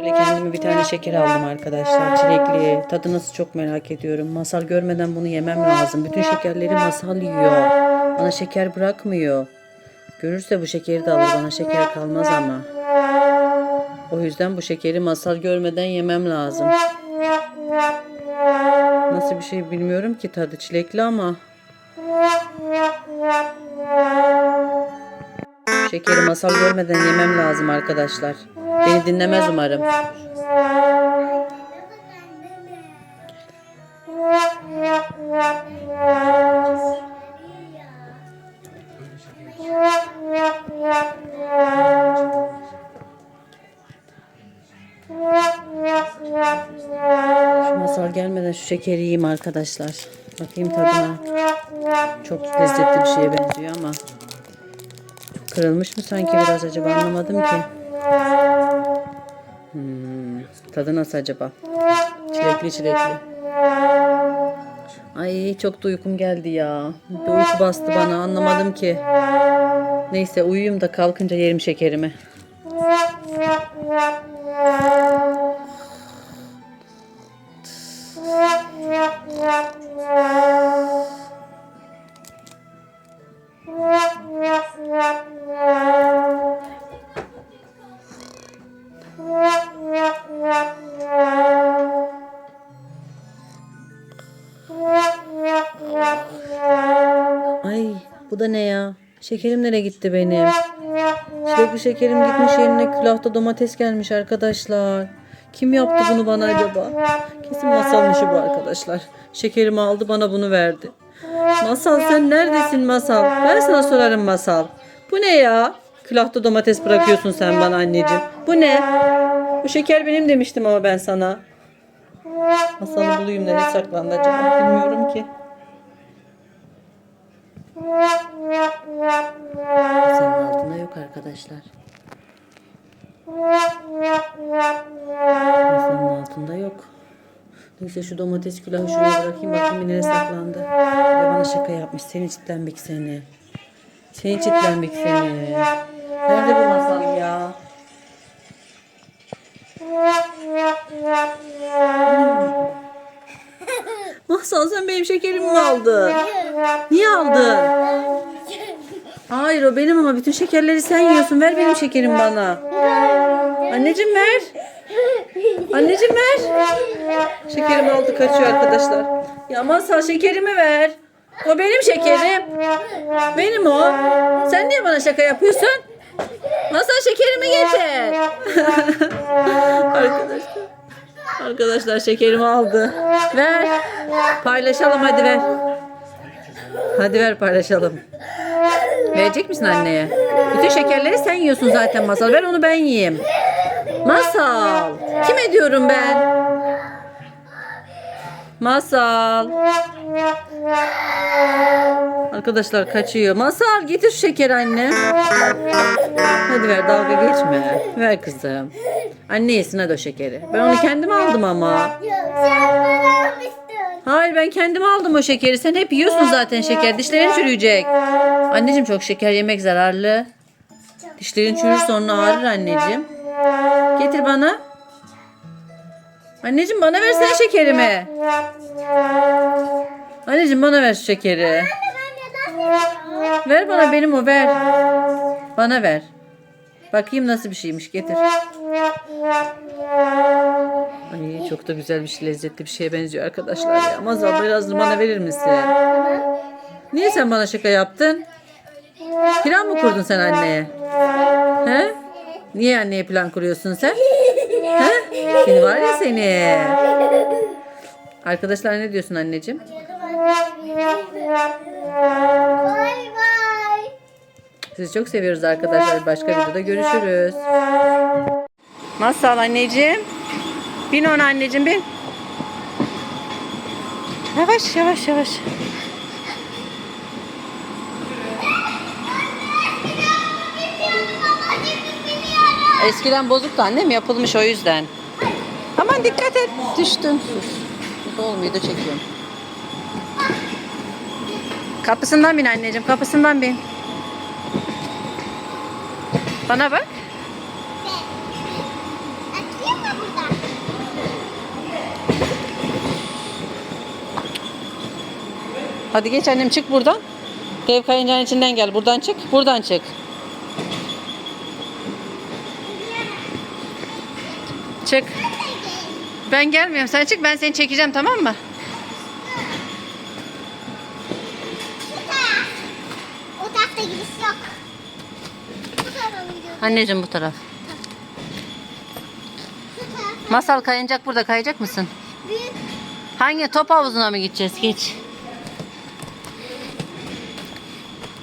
Böyle kendime bir tane şeker aldım arkadaşlar. Çilekli. Tadı nasıl çok merak ediyorum. Masal görmeden bunu yemem lazım. Bütün şekerleri masal yiyor. Bana şeker bırakmıyor. Görürse bu şekeri de alır. Bana şeker kalmaz ama. O yüzden bu şekeri masal görmeden yemem lazım. Nasıl bir şey bilmiyorum ki tadı çilekli ama. Şekeri masal görmeden yemem lazım arkadaşlar. Beni dinlemez umarım. Şu masal gelmeden şu şekeri yiyeyim arkadaşlar. Bakayım tadına. Çok lezzetli bir şeye benziyor ama. Kırılmış mı sanki biraz acaba anlamadım ki. Tadı nasıl acaba? Çilekli çilekli. Ay çok da uykum geldi ya. Bir uyku bastı bana anlamadım ki. Neyse uyuyayım da kalkınca yerim şekerimi. Da ne ya? Şekerim nereye gitti benim? Çilekli şekerim gitmiş yerine külahta domates gelmiş arkadaşlar. Kim yaptı bunu bana acaba? Kesin masalın işi bu arkadaşlar. Şekerimi aldı bana bunu verdi. Masal sen neredesin masal? Ben sana sorarım masal. Bu ne ya? Külahta domates bırakıyorsun sen bana anneciğim. Bu ne? Bu şeker benim demiştim ama ben sana. Masalı bulayım nereye saklandı acaba? Bilmiyorum ki. Masanın altında yok arkadaşlar. Masanın altında yok. Neyse şu domates külahı şuraya bırakayım bakayım nereye saklandı. Ya bana şaka yapmış. Seni çitlenmek seni. Seni çitlenmek seni. Nerede bu masal ya? Masal sen benim şekerimi mi aldın? Niye aldın? Hayır o benim ama bütün şekerleri sen yiyorsun. Ver benim şekerimi bana. Anneciğim ver. Anneciğim ver. Şekerimi aldı kaçıyor arkadaşlar. Ya masal şekerimi ver. O benim şekerim. Benim o. Sen niye bana şaka yapıyorsun? Masal şekerimi getir. arkadaşlar. Arkadaşlar şekerimi aldı. Ver. Paylaşalım hadi ver. Hadi ver paylaşalım. Verecek misin anneye? Bütün şekerleri sen yiyorsun zaten Masal. Ver onu ben yiyeyim. Masal. Kime diyorum ben? Masal. Arkadaşlar kaçıyor. Masal getir şu şekeri anne. Hadi ver dalga geçme. Ver kızım. Anne yesin hadi o şekeri. Ben onu kendim aldım ama. Hayır ben kendim aldım o şekeri. Sen hep yiyorsun zaten şeker. Dişlerin çürüyecek. Anneciğim çok şeker yemek zararlı. Dişlerin çürür sonra ağrır anneciğim. Getir bana. Anneciğim bana versene şekerimi. Anneciğim bana ver şu şekeri. Ver bana benim o ver. Bana ver. Bakayım nasıl bir şeymiş getir. Ay çok da güzel bir şey, lezzetli bir şeye benziyor arkadaşlar ya. Mazal biraz bana verir misin? Niye sen bana şaka yaptın? Plan mı kurdun sen anneye? He? Niye anneye plan kuruyorsun sen? He? Seni var ya seni. Arkadaşlar ne diyorsun anneciğim? Bay. Sizi çok seviyoruz arkadaşlar. Başka videoda görüşürüz. Masal anneciğim. Bin ona anneciğim bin. Yavaş yavaş yavaş. Eskiden bozuktu annem yapılmış o yüzden. Aman dikkat et düştün. Sus olmuyor da çekiyorum. Kapısından bin anneciğim. Kapısından bin. Bana bak. Hadi geç annem çık buradan. Dev kayıncağın içinden gel. Buradan çık. Buradan çık. Çık. Ben gelmiyorum. Sen çık. Ben seni çekeceğim tamam mı? Anneciğim bu taraf. Masal kayıncak burada. Kayacak mısın? Hangi top havuzuna mı gideceğiz? Geç.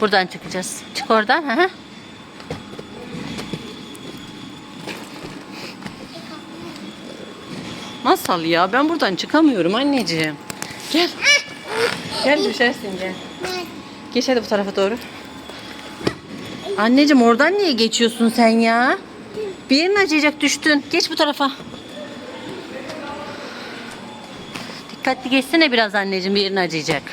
Buradan çıkacağız. Çık oradan. Hı. Masal ya ben buradan çıkamıyorum anneciğim. Gel. Gel düşersin gel. Geç hadi bu tarafa doğru. Anneciğim oradan niye geçiyorsun sen ya? Bir yerin acıyacak düştün. Geç bu tarafa. Dikkatli geçsene biraz anneciğim bir yerin acıyacak.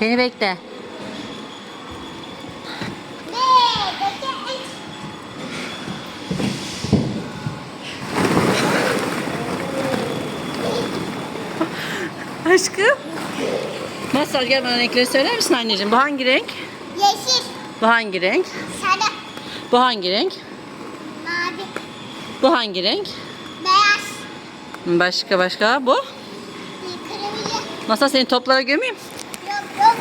Beni bekle. Aşkım. Masal gel bana renkleri söyler misin anneciğim? Bu hangi renk? Yeşil. Bu hangi renk? Sarı. Bu hangi renk? Mavi. Bu hangi renk? Beyaz. Başka başka bu? Kırmızı. Masal seni toplara gömeyim. Yok yok.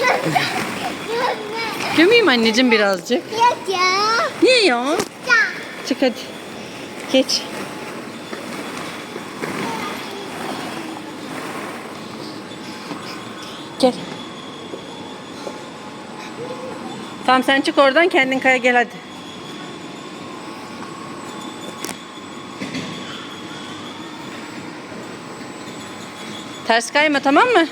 Yok. Yok. Yok. Gömeyim anneciğim birazcık. Yok ya. Niye ya? Ya. Çık hadi. Geç. Gel. Tamam sen çık oradan kendin kaya gel hadi. Ters kayma tamam mı?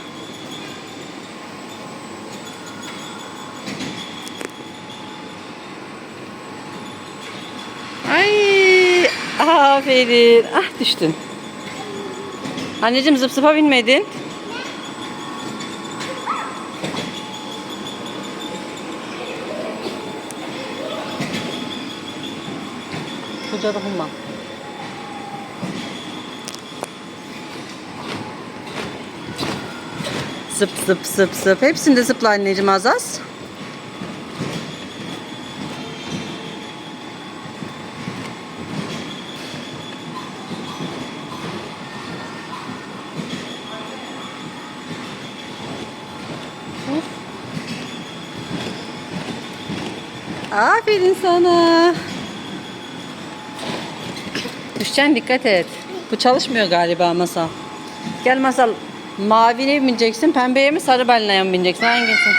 Ay aferin. Ah düştün. Anneciğim zıp zıpa binmedin. Kucağa dokunma. Zıp zıp zıp zıp. Hepsinde zıpla anneciğim az az. Aferin sana. Düşeceksin dikkat et. Bu çalışmıyor galiba masal. Gel masal. Mavine mi bineceksin, pembeye mi, sarı balinaya mı bineceksin? Hangisi?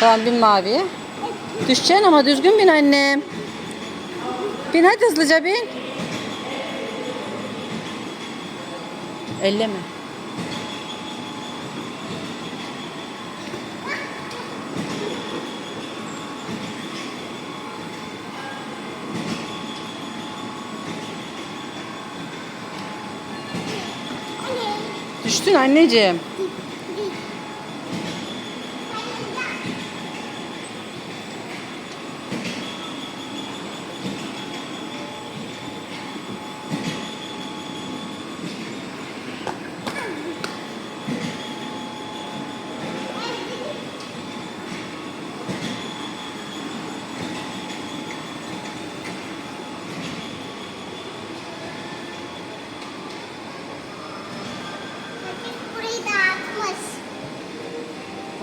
Tamam bin maviye. Düşeceksin ama düzgün bin annem. Bin hadi hızlıca bin. Elleme. Düştün anneciğim.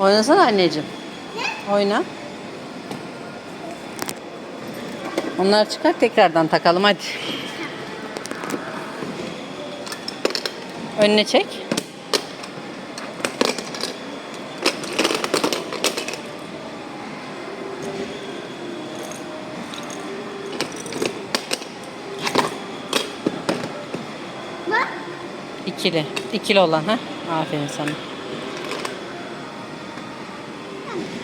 Oynasana anneciğim. Ne? Oyna. Onları çıkar tekrardan takalım hadi. Önüne çek. İkili. İkili olan ha. Aferin sana.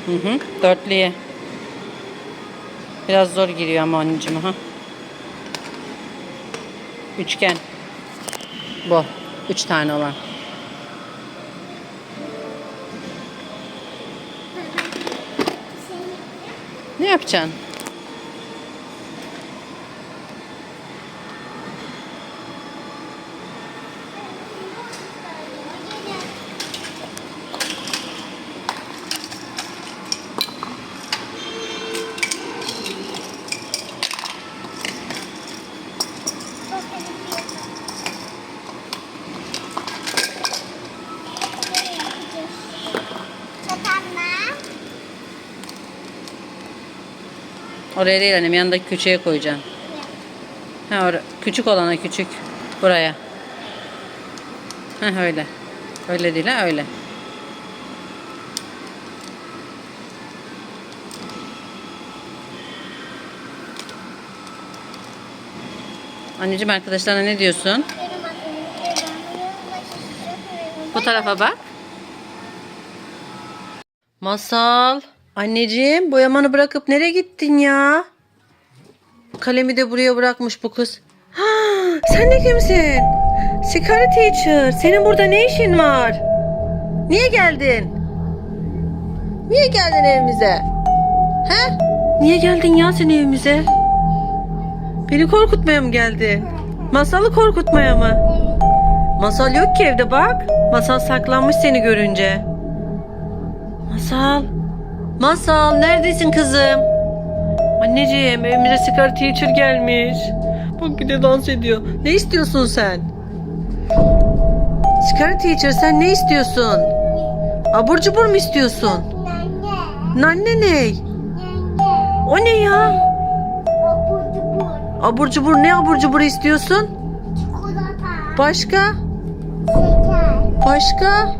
Hı hı. Dörtlüye. Biraz zor giriyor ama anneciğim ha. Üçgen. Bu. Üç tane olan. Ne yapacaksın? Oraya değil annem yanındaki küçüğe koyacaksın. Ha or küçük olana küçük. Buraya. Ha öyle. Öyle değil ha öyle. Anneciğim arkadaşlarına ne diyorsun? Bu tarafa bak. Masal. Anneciğim boyamanı bırakıp nereye gittin ya? Kalemi de buraya bırakmış bu kız. Ha, sen de kimsin? Security teacher. Senin burada ne işin var? Niye geldin? Niye geldin evimize? He? Niye geldin ya sen evimize? Beni korkutmaya mı geldi? Masalı korkutmaya mı? Masal yok ki evde bak. Masal saklanmış seni görünce. Masal. Masal neredesin kızım? Anneciğim evimize sigara teacher gelmiş. Bak bir de dans ediyor. Ne istiyorsun sen? Sigara teacher sen ne istiyorsun? Abur cubur mu istiyorsun? Anne. Nanne ne? Anne. O ne ya? Abur cubur. Abur cubur ne abur cubur istiyorsun? Çikolata. Başka? Şeker. Başka?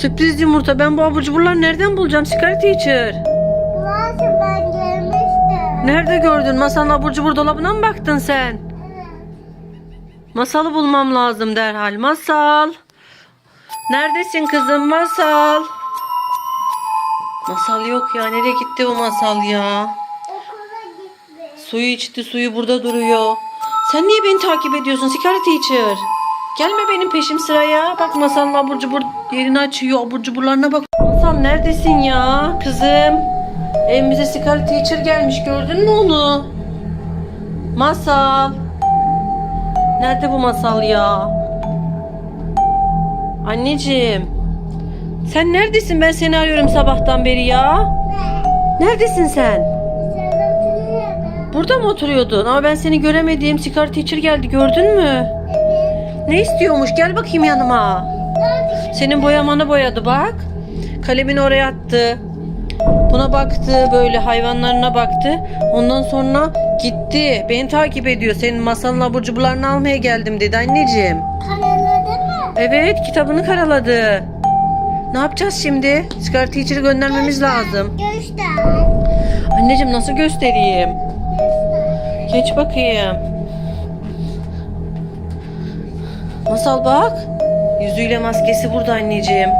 Sürpriz yumurta. Ben bu abur cuburları nereden bulacağım? Sigara teacher. Burası ben görmüştüm. Nerede gördün? Masanın abur cubur dolabına mı baktın sen? Evet. Masalı bulmam lazım derhal. Masal. Neredesin kızım masal? Masal yok ya. Nereye gitti bu masal ya? Okula gitti. Suyu içti. Suyu burada duruyor. Sen niye beni takip ediyorsun? Sigara teacher. Gelme benim peşim sıraya. Bak masalın abur cubur yerini açıyor. Abur cuburlarına bak. Masal neredesin ya kızım? Evimize sigara teacher gelmiş. Gördün mü onu? Masal. Nerede bu masal ya? Anneciğim. Sen neredesin? Ben seni arıyorum sabahtan beri ya. Ne? Neredesin sen? Burada mı oturuyordun? Ama ben seni göremedim. Sigara teacher geldi. Gördün mü? Ne istiyormuş? Gel bakayım yanıma. Senin boyamanı boyadı bak. Kalemini oraya attı. Buna baktı. Böyle hayvanlarına baktı. Ondan sonra gitti. Beni takip ediyor. Senin masanın abur cuburlarını almaya geldim dedi anneciğim. Karaladı mı? Evet kitabını karaladı. Ne yapacağız şimdi? Sigara teacher'ı göndermemiz lazım. Göster. Anneciğim nasıl göstereyim? Göster. Geç bakayım. Masal bak. Yüzüyle maskesi burada anneciğim.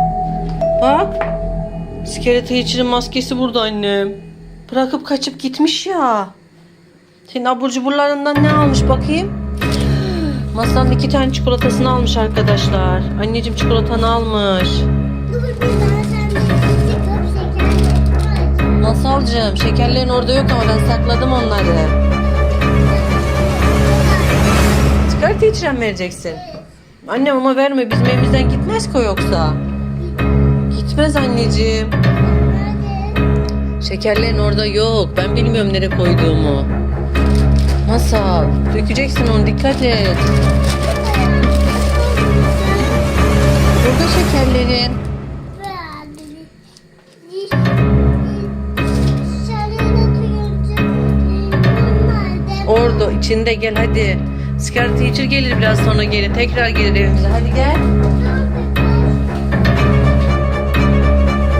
Bak. Sigara teacher'ın maskesi burada annem. Bırakıp kaçıp gitmiş ya. Senin abur cuburlarından ne almış bakayım? Masanın iki tane çikolatasını almış arkadaşlar. Anneciğim çikolatanı almış. Masalcığım şekerlerin orada yok ama ben sakladım onları. Sigara teacher'a vereceksin? Annem ama verme bizim evimizden gitmez ki yoksa. Gitmez anneciğim. Şekerlerin orada yok. Ben bilmiyorum nereye koyduğumu. Masal dökeceksin onu dikkat et. Burada şekerlerin. Orada içinde gel hadi. Sigara teacher gelir biraz sonra gelir. Tekrar gelir evimize. Hadi gel.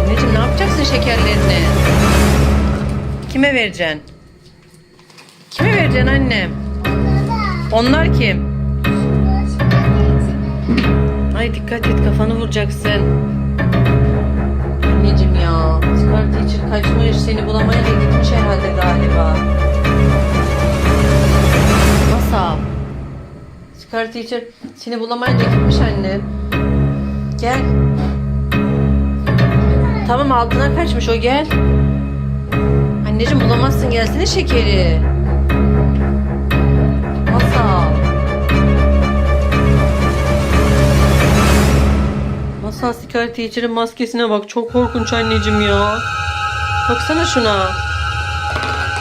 Anneciğim ne yapacaksın şekerlerini? Kime vereceksin? Kime vereceksin annem? Onlar kim? Ay dikkat et kafanı vuracaksın. Anneciğim ya. Sigara teacher kaçmış. Seni bulamaya da gitmiş herhalde galiba. Masal. Sigara teacher seni bulamayınca gitmiş anne. Gel. Tamam altına kaçmış o gel. Anneciğim bulamazsın gelsene şekeri. Masal. Masal sigara teacher'ın maskesine bak. Çok korkunç anneciğim ya. Baksana şuna.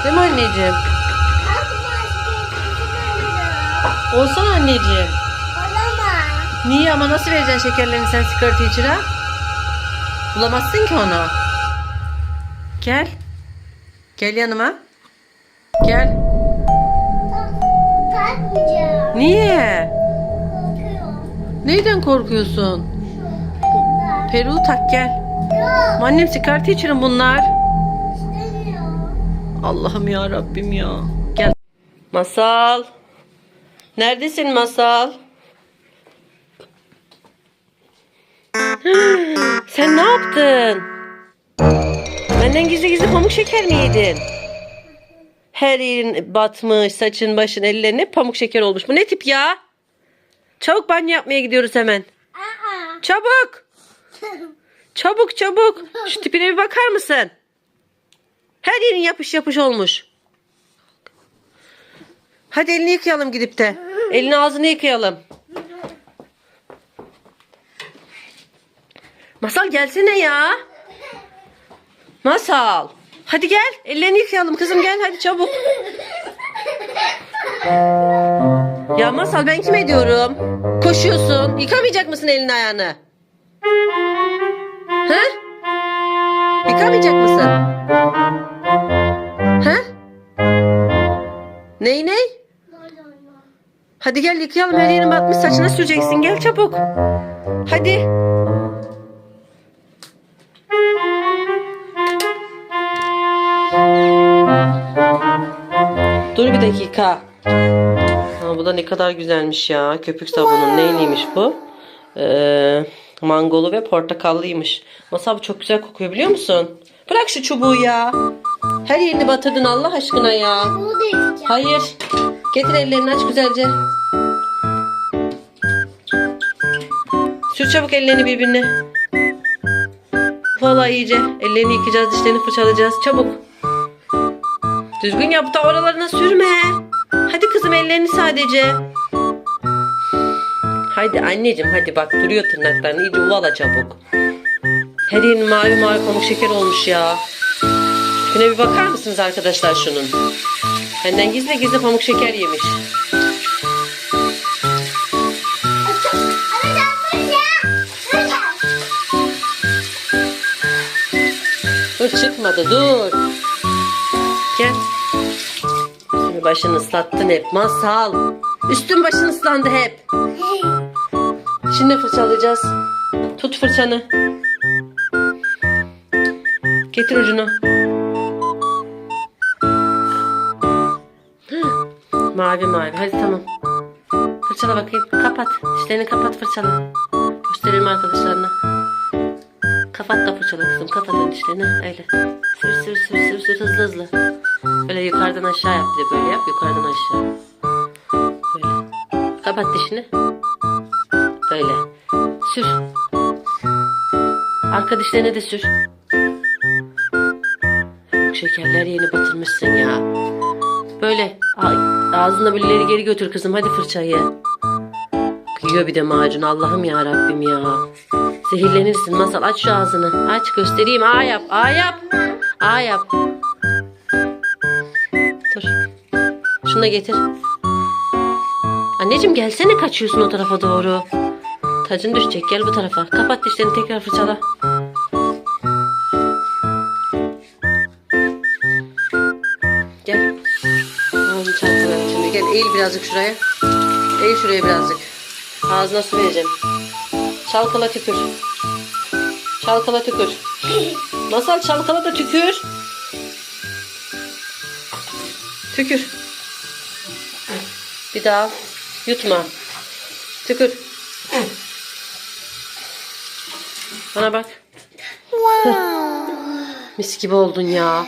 Değil mi anneciğim? Olsana anneciğim. Niye ama nasıl vereceksin şekerlerini sen sigara teacher'a? Bulamazsın ki onu. Gel. Gel yanıma. Gel. Takmayacağım. Niye? Korkuyorum. Neyden korkuyorsun? Peru tak gel. Yok. Annem sigara içirin bunlar. istemiyorum. Allah'ım ya Rabbim ya. Gel. Masal. Neredesin Masal? Sen ne yaptın? Benden gizli gizli pamuk şeker mi yedin? Her yerin batmış, saçın, başın, ellerin hep pamuk şeker olmuş. Bu ne tip ya? Çabuk banyo yapmaya gidiyoruz hemen. Çabuk. Çabuk çabuk. Şu tipine bir bakar mısın? Her yerin yapış yapış olmuş. Hadi elini yıkayalım gidip de. Elini ağzını yıkayalım. Masal gelsene ya. Masal. Hadi gel. Ellerini yıkayalım kızım gel hadi çabuk. Ya Masal ben kime diyorum? Koşuyorsun. Yıkamayacak mısın elini ayağını? He? Yıkamayacak mısın? He? Ney ney? Hadi gel yıkayalım her yerin batmış saçına süreceksin gel çabuk. Hadi. Dur bir dakika. Ha, bu da ne kadar güzelmiş ya. Köpük sabunun neyliymiş bu? Ee, mangolu ve portakallıymış. Masa bu çok güzel kokuyor biliyor musun? Bırak şu çubuğu ya. Her yerini batırdın Allah aşkına ya. Hayır. Getir ellerini aç güzelce. Sür çabuk ellerini birbirine. Vallahi iyice. Ellerini yıkayacağız, dişlerini fırçalayacağız. Çabuk. Düzgün yap da oralarına sürme. Hadi kızım ellerini sadece. Haydi anneciğim hadi bak duruyor tırnaklarını iyice uvala çabuk. Her yerin mavi mavi pamuk şeker olmuş ya. Şuna bir bakar mısınız arkadaşlar şunun? Benden gizli gizli pamuk şeker yemiş. Dur çıkmadı dur. Gel. Şimdi başını ıslattın hep masal. Üstün başın ıslandı hep. Şimdi fırçalayacağız. Tut fırçanı. Getir ucunu. Mavi mavi. Hadi tamam. Fırçala bakayım. Kapat. Dişlerini kapat fırçala. Gösterelim arkadaşlarına. Kapat da fırçala kızım. Kapat dişlerini. Öyle. Sür sür sür sür sür hızlı hızlı. Böyle yukarıdan aşağı yap bir de böyle yap. Yukarıdan aşağı. Böyle. Kapat dişini. Böyle. Sür. Arka dişlerine de sür. Şekerler yeni batırmışsın ya. Böyle a- ağzına böyle ileri geri götür kızım hadi fırçayı. Yiyor bir de macun Allah'ım ya Rabbim ya. Zehirlenirsin masal aç şu ağzını. Aç göstereyim A yap A yap. A yap. Dur. Şunu da getir. Anneciğim gelsene kaçıyorsun o tarafa doğru. Tacın düşecek gel bu tarafa. Kapat dişlerini tekrar fırçala. Gel. Çantaları şimdi. Gel eğil birazcık şuraya. Eğil şuraya birazcık. Ağzına su vereceğim. Çalkala tükür. Çalkala tükür. Masal çalkala da tükür. Tükür. Bir daha. Yutma. Tükür. Bana bak. Mis gibi oldun ya.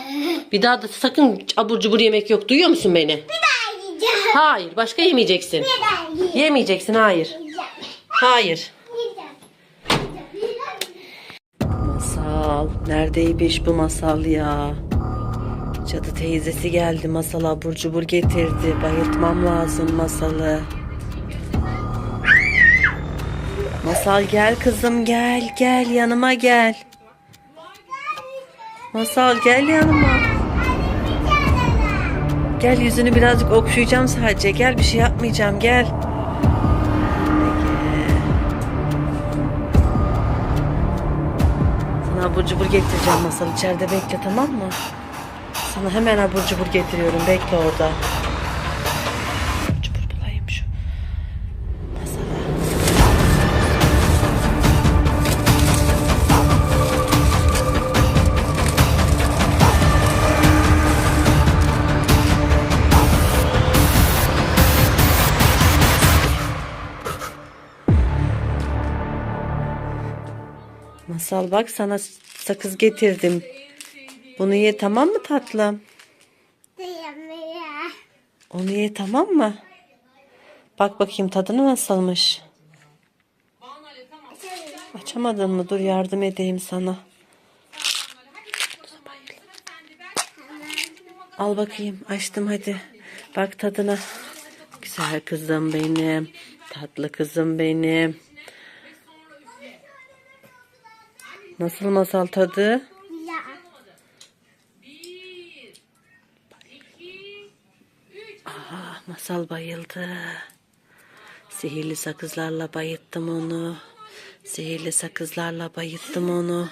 Bir daha da sakın abur cubur yemek yok. Duyuyor musun beni? Hayır. Başka yemeyeceksin. Yemeyeceksin. Hayır. Hayır. Masal. Neredeymiş bu masal ya? Cadı teyzesi geldi masala abur cubur getirdi. Bayıltmam lazım masalı. Masal gel kızım gel gel yanıma gel. Masal gel yanıma. Gel yüzünü birazcık okşayacağım sadece. Gel bir şey yapmayacağım gel. Abur cubur getireceğim masal. içeride bekle tamam mı? Sana hemen abur cubur getiriyorum. Bekle orada. Masal bak sana sakız getirdim. Bunu ye tamam mı tatlım? Onu ye tamam mı? Bak bakayım tadını nasılmış. Açamadın mı? Dur yardım edeyim sana. Al bakayım. Açtım hadi. Bak tadına. Güzel kızım benim. Tatlı kızım benim. Nasıl masal tadı? Ya. Ah, masal bayıldı. Sihirli sakızlarla bayıttım onu. Sihirli sakızlarla bayıttım onu.